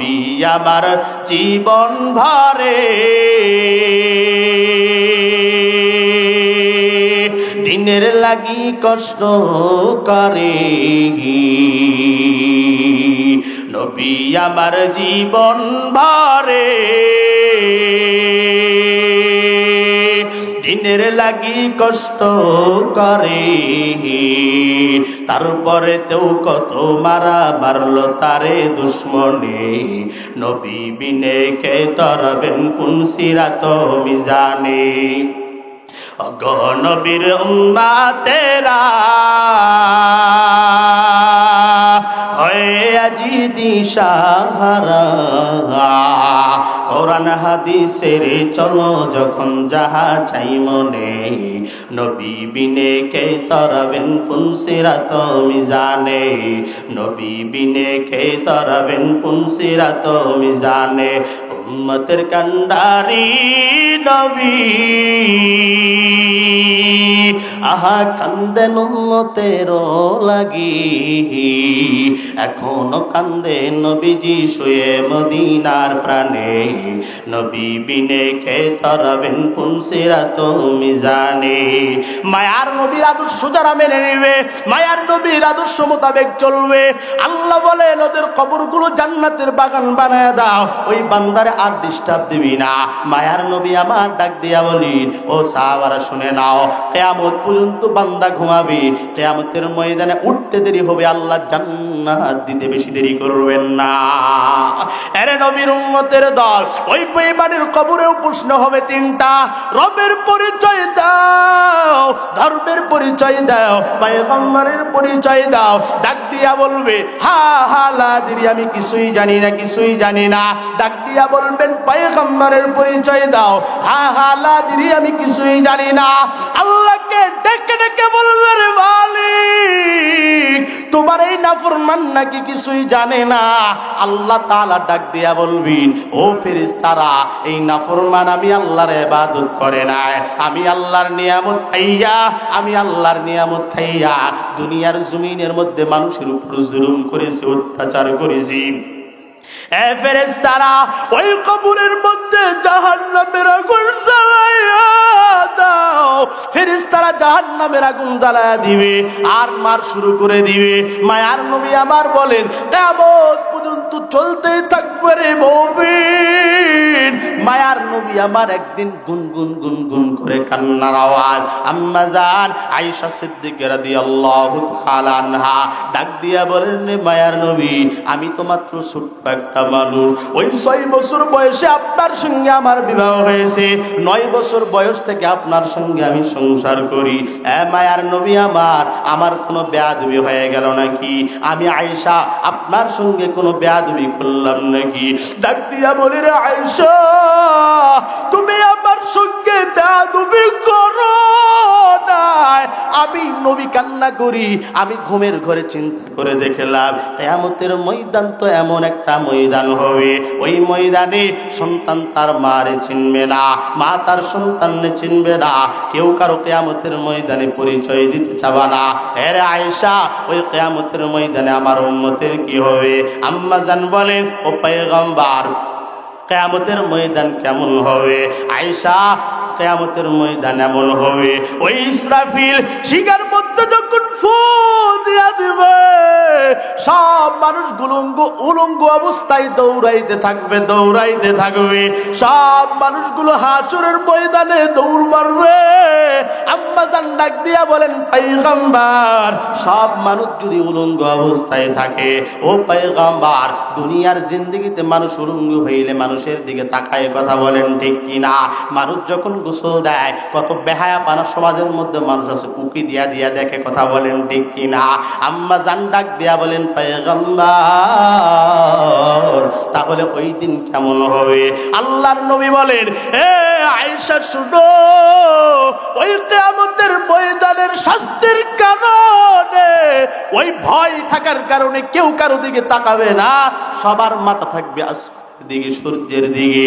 নবী আমার জীবন ভরে। দিনের লাগি কষ্ট করে নবী আমার জীবন ভরে। দিনের লাগি কষ্ট করে। তারপরে তেও কত মারা মারলো তারে দুশ্মনে। নবী বিনে কে তরবেন কোন সিরাত মিজানে। অগণবীর উম্মা তেরা হয়ে আজি দিশাহারা। কোরআন হাদিসের চলো যখন যাহা চাই মনে। নবী বিনে কে তরবেন পুনসিরাত মিজানে? নবী বিনে কে তরবেন পুনসিরাত মিজানে? উম্মতের কান্ডারি নবী। আহা কান্দেন উম্মতের লাগি। এখনও কান্দে নবীজি শুয়ে মদিনার প্রাণে। নবী বিনে কে তরবেন পুনসিরা তুমি জানে মায়ার নবীর আদর্শ যারা মেনে নিবে, মায়ার নবীর আদর্শ মোতাবেক চলবে। আল্লাহ বলে ওদের কবরগুলো জান্নাতের বাগান বানায় দাও। ওই বান্দারে আর ডিস্টার্ব দিবি না। মায়ার নবী আমার ডাক দিয়া বলি ও সাহাবারা, শুনে নাও, কেয়ামত পর্যন্ত বান্দা ঘুমাবি। কেয়ামতের ময়দানে উঠতে দেরি হবে, আল্লাহ জান্নাত দিতে বেশি দেরি করবেন না। এরে নবীর উম্মতের দল, ওই বেঈমানের কবরেও প্রশ্ন হবে তিনটা। রবের পরিচয় দাও, ধর্মের পরিচয় দাও, পয়গম্বরের পরিচয় দাও। ডাক দিয়া বলবে, হা হা লাদিরি আমি কিছুই জানি না, কিছুই জানি না। ডাক দিয়া বলবেন, পয়গম্বরের পরিচয় দাও। হা হা লাদিরি আমি কিছুই জানি না। আল্লাহকে ডেকে ডেকে বলবে, রে মালিক, তোমার এই নাফরমান নাকি কিছুই জানে না? আল্লাহ তাআলা ডাক দিয়া বলবিন, ও ফেরেশতারা, এই নাফরমান আমি আল্লাহর ইবাদত করে না আমি আল্লাহর নিয়ামত খাইয়া আমি আল্লাহর নিয়ামত খাইয়া দুনিয়ার জমিনের মধ্যে মানুষের উপর জুলুম করেছি, অত্যাচার করেছি। এ ফেরেশতারা, ওই কবরের মধ্যে জাহান্নামের আগুন জ্বালাইয়া দাও। জাহান নামের আগুন দিবে, আর মার শুরু করে দিবে। মায়ার নবী আমার বলেন কেমন পর্যন্ত চলতেই থাকবে রে মুমিন। মায়ার নবী আমার একদিন গুনগুন গুনগুন করে কান্নার আওয়াজ। আম্মা জান, আয়েশা সিদ্দিকা রাদিয়াল্লাহু তাআলা আনহা ডাক দিয়া বলেন মায়ার নবী, আমি তো মাত্র ছোট্ট একটা মানুষ। ওই ছয় বছর বয়সে আপনার সঙ্গে আমার বিবাহ হয়েছে। নয় বছর বয়স থেকে আপনার সঙ্গে আমি সংসার করি। এ মায়ার নবী আমার আমার কোনো বেয়াদবি হয়ে গেল নাকি? আমি আয়েশা, আপনার সঙ্গে কোনো বেয়াদবি করলাম নাকি? ডাক দিয়া বলি তুমি আমার সঙ্গে বেয়াদবি করো আমি নবী কান্না করি, আমি ঘুমের ঘরে চিন্তা করে দেখলাম, কেয়ামতের ময়দান তো এমন একটা ময়দান হবে। ওই ময়দানে সন্তান তার মারে চিনবে না, মা তার সন্তানকে চিনবে না, কেউ কারও কেয়ামতের ময়দানে পরিচয় দিতে চাবা না। এর আয়েশা, ওই কেয়ামতের ময়দানে আমার উন্মতের কি হবে? আম্মা জান বলেন, ও পেগম্বার কেয়ামতের ময়দান কেমন হবে? আয়সা কেয়ামতের ময়দান এমন হবে। ওই ইসরাফিল শিকার যখন সব মানুষ উলঙ্গ অবস্থায় দৌড়াইতে থাকবে দৌড়াইতে থাকবে। সব মানুষগুলো হাসুরের ময়দানে দৌড় মারবে। মানুষ দুনিয়ার জিন্দগিতে মানুষ উলঙ্গ হইলে মানুষের দিকে তাকায় কথা বলেন ঠিক কিনা? মানুষ যখন গোসল দেয়, কত বেহায়া পানা সমাজের মধ্যে মানুষ আছে, উকি দিয়া দিয়া দেখে কথা বলেন, ঠিক কিনা? আম্মা জান ডাক দিয়া বলেন, পায়গম্বর, তাহলে ওই দিন কেমন হবে? আল্লাহর নবী বলেন, এ আয়েশা, শুনো, ওই কেয়ামতের ময়দানের শাস্তির কারণে, ওই ভয় থাকার কারণে কেউ কারও দিকে তাকাবে না, সবার মাথা থাকবে আসমান দিকে, সূর্যের দিকে।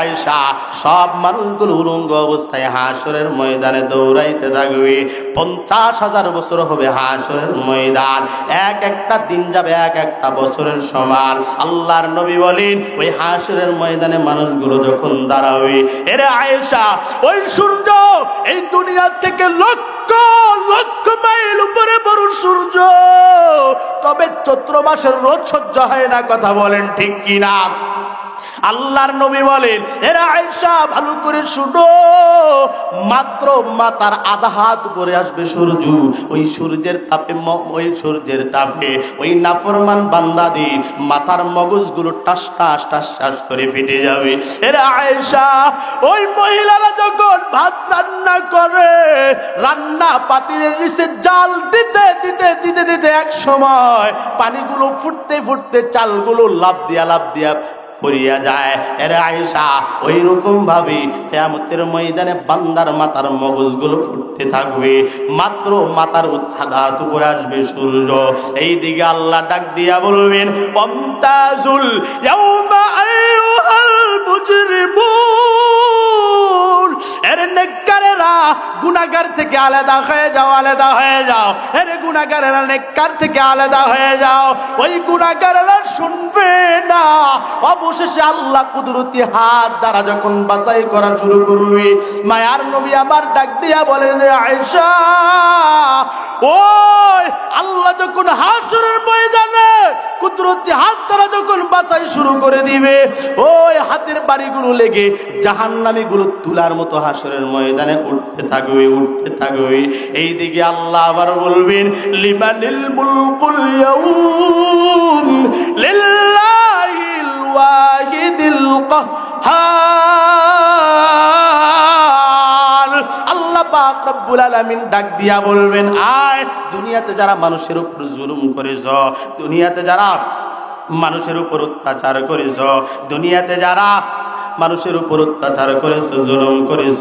আয়সা সব মানুষগুলো উলঙ্গ অবস্থায় হাসরের ময়দানে দৌড়াইতে থাকবে। পঞ্চাশ হাজার বছর হবে হাসরের ময়দান। এক একটা দিন যাবে এক একটা বছরের সমান। আল্লাহর নবী বলেন, ওই হাসরের ময়দানে মানুষগুলো যখন দাঁড়াবে, এরে আয়েশা, ওই সূর্য এই দুনিয়া থেকে লক্ষ লক্ষ মাইল উপরে বড় সূর্য। তবে চৈত্র মাসের রোদ সহ্য হয় না, কথা বলেন ঠিক কিনা? আল্লাহর নবী বলেন, এরা আয়সা ভালো করে শুনো। মাত্র মাতার আধা হাত উপরে আসবে সূর্য। ওই সূর্যের তাপে ওই সূর্যের তাপে ওই নাফরমান বান্দাদি মাথার মগজগুলো টাস টাস টাস টাস করে ফেটে যাবে। এরা আয়সা ওই মহিলারা যখন ভাত রান্না করে, রান্না পাতিলের নিচে জাল দিতে দিতে দিতে দিতে এক সময় পানিগুলো ফুটতে ফুটতে চালগুলো লাভ দিয়া লাভ দিয়া পড়িয়া যায়। এরে আয়সা ওই রকম ভাবে কেয়ামতের ময়দানে বান্দার মাথার মগজগুলো ফুটতে থাকবে। মাত্র মাথার আঘাত উপরে আসবে সূর্য। এই দিকে আল্লাহ ডাক দিয়া বলবেন, অমতাজুল ইয়াউমা গুনাহগার থেকে আলাদা হয়ে যাও, আলাদা হয়ে যাও। এর গুনাহগারেরা নেককার থেকে আলাদা হয়ে যাও। ওই গুনাহগারেরা শুনবে না। অবশেষে আল্লাহ কুদরতি হাত দ্বারা যখন বাছাই করা শুরু করবে, মায়ার নবী আমার ডাক দিয়া বলেন আয়েশা, ওই আল্লাহ যখন হাসরের ময়দানে কুদরতি হাত দ্বারা যখন বাছাই শুরু করে দিবে, ওই হাতের বাড়িগুলো লেগে জাহান্নামী গুলো তুলার মতো হাসরের ময়দানে উঠতে থাকবে উঠতে থাকবে। এই দিকে আল্লাহ আবার বলবেন, লিমানিল মুলকুল ইয়াউম লিল্লাহিল ওয়াহিদিল কাহ্হার। রব্বুল আলামিন ডাক দিয়া বলবেন, আয়, দুনিয়াতে যারা মানুষের উপর জুলুম করেছ, দুনিয়াতে যারা মানুষের উপর অত্যাচার করেছ, দুনিয়াতে যারা মানুষের উপর অত্যাচার করেছ, জুলুম করেছ।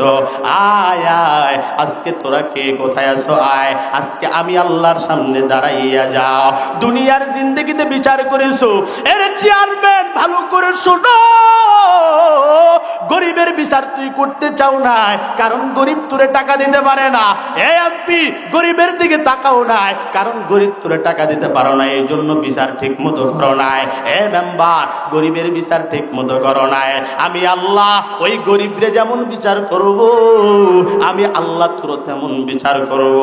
আয় আয়, আজকে তোরা কে কোথায় আছো? আয়, আজকে আমি আল্লাহর সামনে দাঁড়াইয়া যাও। দুনিয়ার জিন্দগিতে বিচার করেছ, এর চেয়ারম্যান ভালো করে শোনো। গরিবের বিচার তুই করতে চাও না কারণ গরিব তোরে টাকা দিতে পারে না। এ এমপি গরিবের দিকে তাকাও নাই, কারণ গরিব তোরে টাকা দিতে পারো না এই জন্য বিচার ঠিক মতো করো নাই। এ মেম্বার গরিবের বিচার ঠিক মতো করো নাই। আমি আল্লাহ, ওই গরিবরে যেমন বিচার করব, আমি আল্লাহ তোর তেমন বিচার করব।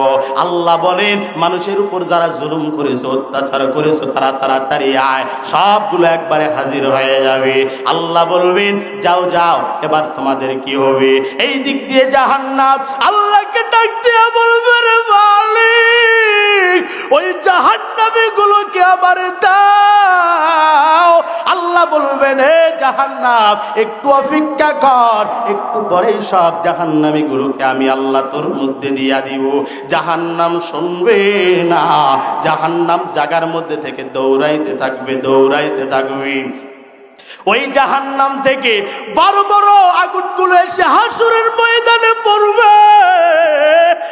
আল্লাহ বলেন, মানুষের উপর যারা জুলুম করেছে, অত্যাচার করেছে, তারা তাড়াতাড়ি আয়, সবগুলো একবারে হাজির হয়ে যাবে। আল্লাহ বলবেন, যাও যাও, এবার তোমাদের কি হবে? এই দিক দিয়ে জাহান্নাম আল্লাহকে ডাক দিয়ে বলবে মালিক, ওই জাহান্নামী গুলোকে আবার দাও। আল্লাহ বলবেন, হে জাহান্নাম, একটু অপেক্ষা কর, একটু পরেই সব জাহান্নামী গুলোকে আমি আল্লাহ তোর মধ্যে দিয়া দিব। জাহান্নাম শুনবে না, জাহান্নাম জাগার মধ্যে থেকে দৌড়াইতে থাকবে দৌড়াইতে থাকবে। ওই জাহান্নাম থেকে বড় বড় আগুনগুলো এসে হাসুরের ময়দানে পড়বে।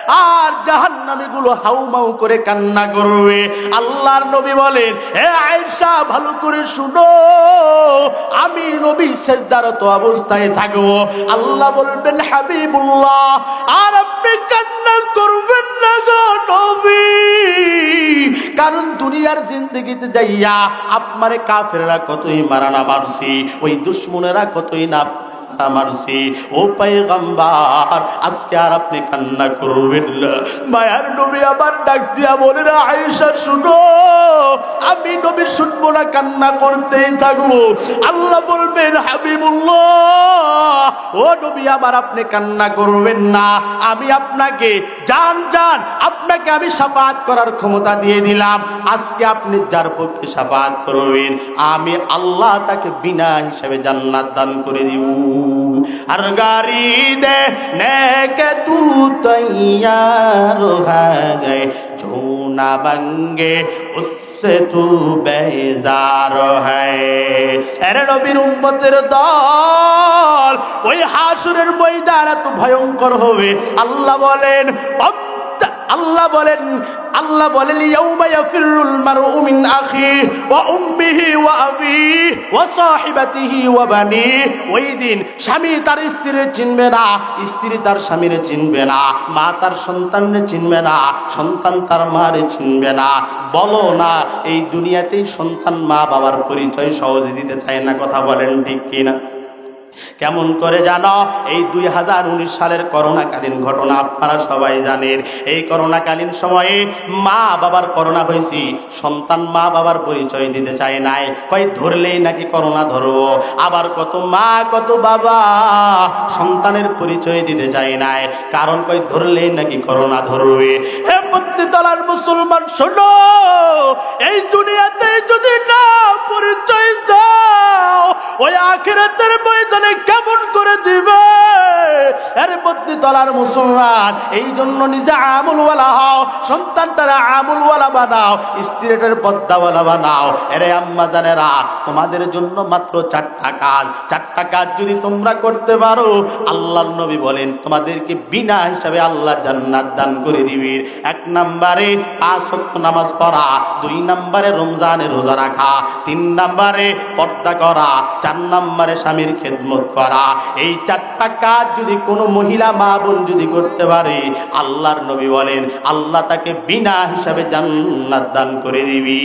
আর জাহান্নামী গুলো হাউমাউ করে কান্না করবে। আল্লাহর নবী বলেন হে আয়েশা, ভালো করে শুনো। আমি নবী সেজদারত অবস্থায় থাকব। আল্লাহ বলবেন, হাবিবুল্লাহ, আর আপনি কান্না করবেন না গো নবী। কারণ দুনিয়ার জিন্দগিতে যাইয়া আপনারে কাফেররা কতই মারানা মারছি, ওই দুশ্মনেরা কতই না মারছি ও পাইগাম্বার আজকে আর আপনি কান্না করবেন মায়ার নবী আবার ডাক দিয়া বলে না আয়েশা, শুনো, আমি নবী শুনব না, কান্না করতেই থাকব। আল্লাহ বলবেন, হাবিবুল্লাহ ও নবী আবার আপনি কান্না করবেন না। আমি আপনাকে জান জান, আপনাকে আমি সাফাত করার ক্ষমতা দিয়ে দিলাম। আজকে আপনি যার পক্ষে সাফাত করবেন, আমি আল্লাহ তাকে বিনা হিসাবে জান্নাত দান করে দিব। আর গাড়ি দে, নেকে তু তৈয়ার হ্যাঁ চৌনা বাঙ্গে সে তু বেজার ہے এরে উম্মতের দল, ওই হাসুরের ময়দান এত ভয়ঙ্কর হবে। আল্লাহ বলেন আল্লাহ বলেন আল্লাহ বলেন, ইয়াউমা ইয়াফিরুল মারউ মিন আখি ওয়া উম্মিহি ওয়া আবিহি ওয়া সাহিবাতিহি ওয়া বানি। ওই দিন স্বামী তার স্ত্রীর চিনবে না, স্ত্রী তার স্বামীর চিনবে না, মা তার সন্তানের চিনবে না, সন্তান তার মারে চিনবে না। বলো না, এই দুনিয়াতেই সন্তান মা বাবার পরিচয় সহজে দিতে চায় না, কথা বলেন ঠিক কিনা? কেমন করে জানো? এই দুই হাজার উনিশ সালের করোনাকালীন ঘটনা আপনারা সবাই জানেন। এই করোনাকালীন সময়ে মা বাবার করোনা হয়েছি। সন্তান মা বাবার পরিচয় দিতে চায় নাই। কই ধরলেই নাকি করোনা ধরবো? আবার কত মা, কত বাবা সন্তানের পরিচয় দিতে চায় নাই। কারণ কই ধরলেই নাকি করোনা ধরবে। হে তলার মুসলমান শোনো এই দুনিয়াতে যদি না পরিচয় দাও ওই আখিরাতের ময়দানে কেমন তলার মুসলমান এই জন্য নিজে আমুলওয়ালা হও, সন্তানটারা আমুলওয়ালা বানাও, স্ত্রীটার পদ্মাওয়ালা বানাও। এরে আম্মা জানেরা, তোমাদের জন্য মাত্র চারটা কাজ। চারটা কাজ যদি তোমরা করতে পারো, আল্লাহর নবী বলেন, তোমাদেরকে বিনা হিসাবে আল্লাহ জান্নাত দান করে দিবি। এক নম্বরে সত্য নামাজ পড়া, দুই নম্বরে রমজানে রোজা রাখা, তিন নম্বরে পর্দা করা, চার নম্বরে স্বামীর খেদমত করা। এই চারটা কাজ যদি কোনো মহিলা বোন যদি করতে পারে, আল্লাহর নবী বলেন, আল্লাহ তাকে বিনা হিসাবে জান্নাত দান করে দিবি।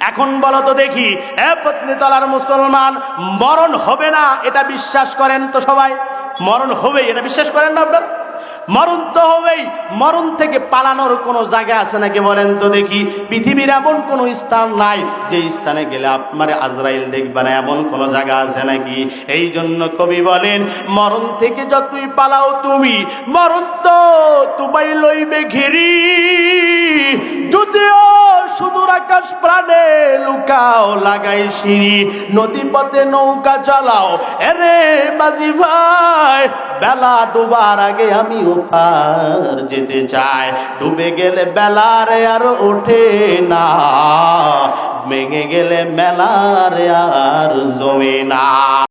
এখন বলো তো দেখি, এ পত্নী তলার মুসলমান, মরণ হবে না, এটা বিশ্বাস করেন তো সবাই? মরণ হবে, এটা বিশ্বাস করেন না আপনারা? মরণ তো হবেই মরণ থেকে পালানোর কোনো জায়গা আছে নাকি বলেন তো দেখি? পৃথিবীর এমন কোনো স্থান নাই যে স্থানে গেলে আপনার আজরাইল দেখবেন এমন কোনো জায়গা আছে নাকি? এই জন্য কবি বলেন, মরণ থেকে যতই পালাও তুমি, মরণ তো তোমায় লইবে ঘিরি। প্রাণে লুকাও লাগাই সিঁড়ি। নদী পথে নৌকা চালাও। এরে মাঝি ভাই, বেলা ডুবার আগে আমি ওপার যেতে চাই। ডুবে গেলে বেলারে আর ওঠে না। ভেঙে গেলে মেলারে আর জমে না।